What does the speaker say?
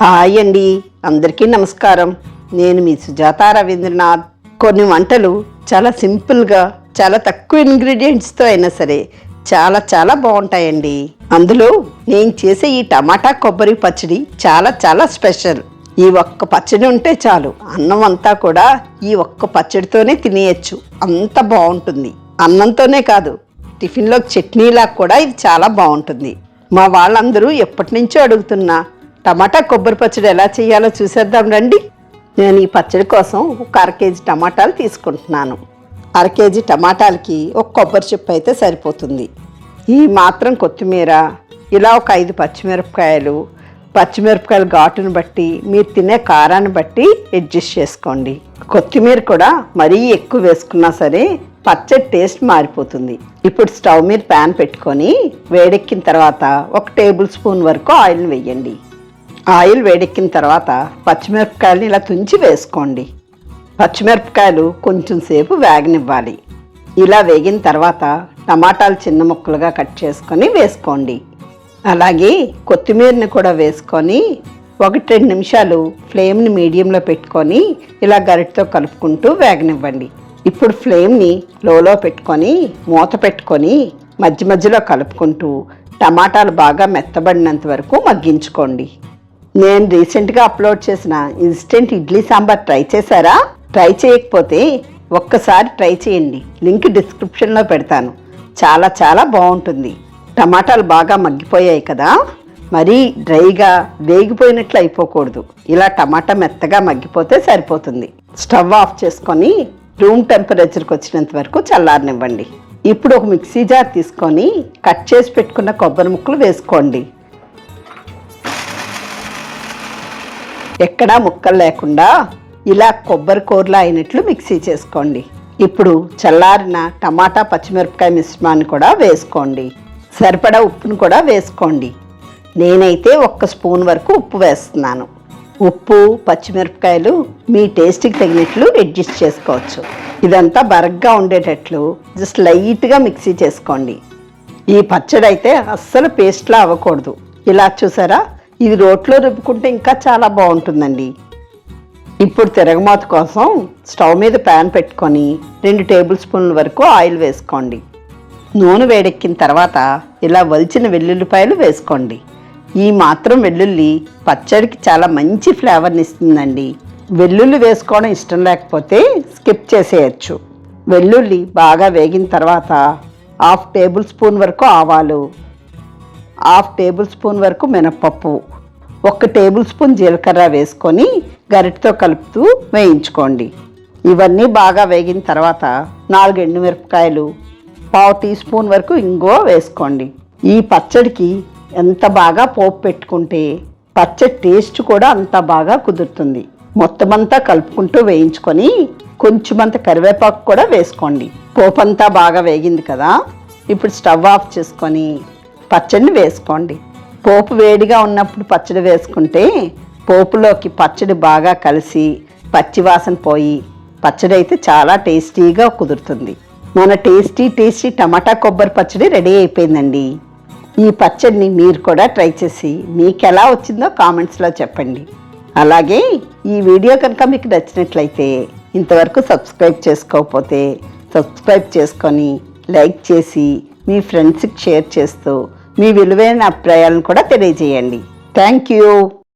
Hi అండి. అందరికీ నమస్కారం. నేను మీ సుజాత రవీంద్రనాథ్. కొన్ని వంటలు చాలా సింపుల్గా చాలా తక్కువ ఇంగ్రీడియంట్స్తో అయినా సరే చాలా చాలా బాగుంటాయండి. అందులో నేను చేసే ఈ టమాటా కొబ్బరి పచ్చడి చాలా చాలా స్పెషల్. ఈ ఒక్క పచ్చడి ఉంటే చాలు. అన్నం అంతా కూడా ఈ ఒక్క పచ్చడితోనే తినేయచ్చు. అంత బాగుంటుంది. అన్నంతోనే కాదు టిఫిన్లో చట్నీలా కూడా ఇది చాలా బాగుంటుంది. మా వాళ్ళందరూ ఎప్పటి నుంచో అడుగుతున్నా టమాటా కొబ్బరి పచ్చడి ఎలా చేయాలో చూసేద్దాం రండి. నేను ఈ పచ్చడి కోసం ఒక అర కేజీ టమాటాలు తీసుకుంటున్నాను. అర కేజీ టమాటాలకి ఒక కొబ్బరి చెప్పు అయితే సరిపోతుంది. ఈ మాత్రం కొత్తిమీర ఇలా ఒక ఐదు పచ్చిమిరపకాయలు పచ్చిమిరపకాయల ఘాటును బట్టి మీరు తినే కారాన్ని బట్టి అడ్జస్ట్ చేసుకోండి. కొత్తిమీర కూడా మరీ ఎక్కువ వేసుకున్నా సరే పచ్చడి టేస్ట్ మారిపోతుంది. ఇప్పుడు స్టవ్ మీద ప్యాన్ పెట్టుకొని వేడెక్కిన తర్వాత ఒక టేబుల్ స్పూన్ వరకు ఆయిల్ వేయండి. ఆయిల్ వేడెక్కిన తర్వాత పచ్చిమిరపకాయలు ఇలా తుంచి వేసుకోండి. పచ్చిమిరపకాయలు కొంచెం సేపు వేగనివ్వాలి. ఇలా వేగిన తర్వాత టమాటాలు చిన్న ముక్కలుగా కట్ చేసుకొని వేసుకోండి. అలాగే కొత్తిమీరని కూడా వేసుకొని ఒకటి రెండు నిమిషాలు ఫ్లేమ్ని మీడియంలో పెట్టుకొని ఇలా గరిటతో కలుపుకుంటూ వేగనివ్వండి. ఇప్పుడు ఫ్లేమ్ని లోలో పెట్టుకొని మూత పెట్టుకొని మధ్య మధ్యలో కలుపుకుంటూ టమాటాలు బాగా మెత్తబడినంత వరకు మగ్గించుకోండి. నేను రీసెంట్గా అప్లోడ్ చేసిన ఇన్స్టెంట్ ఇడ్లీ సాంబార్ ట్రై చేశారా? ట్రై చేయకపోతే ఒక్కసారి ట్రై చేయండి. లింక్ డిస్క్రిప్షన్లో పెడతాను. చాలా చాలా బాగుంటుంది. టమాటాలు బాగా మగ్గిపోయాయి కదా? మరీ డ్రైగా వేగిపోయినట్లు అయిపోకూడదు. ఇలా టమాటా మెత్తగా మగ్గిపోతే సరిపోతుంది. స్టవ్ ఆఫ్ చేసుకొని రూమ్ టెంపరేచర్కి వచ్చినంత వరకు చల్లారనివ్వండి. ఇప్పుడు ఒక మిక్సీ జార్ తీసుకొని కట్ చేసి పెట్టుకున్న కొబ్బరి ముక్కలు వేసుకోండి. ఎక్కడా ముక్కలు లేకుండా ఇలా కొబ్బరి కూరలా అయినట్లు మిక్సీ చేసుకోండి. ఇప్పుడు చల్లారిన టమాటా పచ్చిమిరపకాయ మిశ్రమాన్ని కూడా వేసుకోండి. సరిపడా ఉప్పును కూడా వేసుకోండి. నేనైతే ఒక్క స్పూన్ వరకు ఉప్పు వేస్తున్నాను. ఉప్పు పచ్చిమిరపకాయలు మీ టేస్ట్కి తగినట్లు అడ్జస్ట్ చేసుకోవచ్చు. ఇదంతా బరగ్గా ఉండేటట్లు జస్ట్ లైట్గా మిక్సీ చేసుకోండి. ఈ పచ్చడి అయితే అస్సలు పేస్ట్లా అవ్వకూడదు. ఇలా చూసారా? ఇది రోట్లో రుబ్బుకుంటే ఇంకా చాలా బాగుంటుందండి. ఇప్పుడు తిరగమాత కోసం స్టవ్ మీద ప్యాన్ పెట్టుకొని రెండు టేబుల్ స్పూన్ల వరకు ఆయిల్ వేసుకోండి. నూనె వేడెక్కిన తర్వాత ఇలా వలిచిన వెల్లుల్లిపాయలు వేసుకోండి. ఈ మాత్రం వెల్లుల్లి పచ్చడికి చాలా మంచి ఫ్లేవర్ని ఇస్తుందండి. వెల్లుల్లి వేసుకోవడం ఇష్టం లేకపోతే స్కిప్ చేసేయచ్చు. వెల్లుల్లి బాగా వేగిన తర్వాత హాఫ్ టేబుల్ స్పూన్ వరకు ఆవాలు హాఫ్ టేబుల్ స్పూన్ వరకు మినపప్పు ఒక టేబుల్ స్పూన్ జీలకర్ర వేసుకొని గరిటతో కలుపుతూ వేయించుకోండి. ఇవన్నీ బాగా వేగిన తర్వాత నాలుగు ఎండుమిరపకాయలు పావు టీ స్పూన్ వరకు ఇంగువ వేసుకోండి. ఈ పచ్చడికి ఎంత బాగా పోపు పెట్టుకుంటే పచ్చడి టేస్ట్ కూడా అంత బాగా కుదురుతుంది. మొత్తం అంతా కలుపుకుంటూ వేయించుకొని కొంచెమంత కరివేపాకు కూడా వేసుకోండి. పోపు అంతా బాగా వేగింది కదా? ఇప్పుడు స్టవ్ ఆఫ్ చేసుకొని పచ్చడిని వేసుకోండి. పోపు వేడిగా ఉన్నప్పుడు పచ్చడి వేసుకుంటే పోపులోకి పచ్చడి బాగా కలిసి పచ్చివాసన పోయి పచ్చడి అయితే చాలా టేస్టీగా కుదురుతుంది. మన టేస్టీ టేస్టీ టమాటా కొబ్బరి పచ్చడి రెడీ అయిపోయిందండి. ఈ పచ్చడిని మీరు కూడా ట్రై చేసి మీకు ఎలా వచ్చిందో కామెంట్స్లో చెప్పండి. అలాగే ఈ వీడియో కనుక మీకు నచ్చినట్లయితే ఇంతవరకు సబ్స్క్రైబ్ చేసుకోకపోతే సబ్స్క్రైబ్ చేసుకొని లైక్ చేసి మీ ఫ్రెండ్స్కి షేర్ చేస్తూ మీ విలువైన అభిప్రాయాలను కూడా తెలియజేయండి. Thank you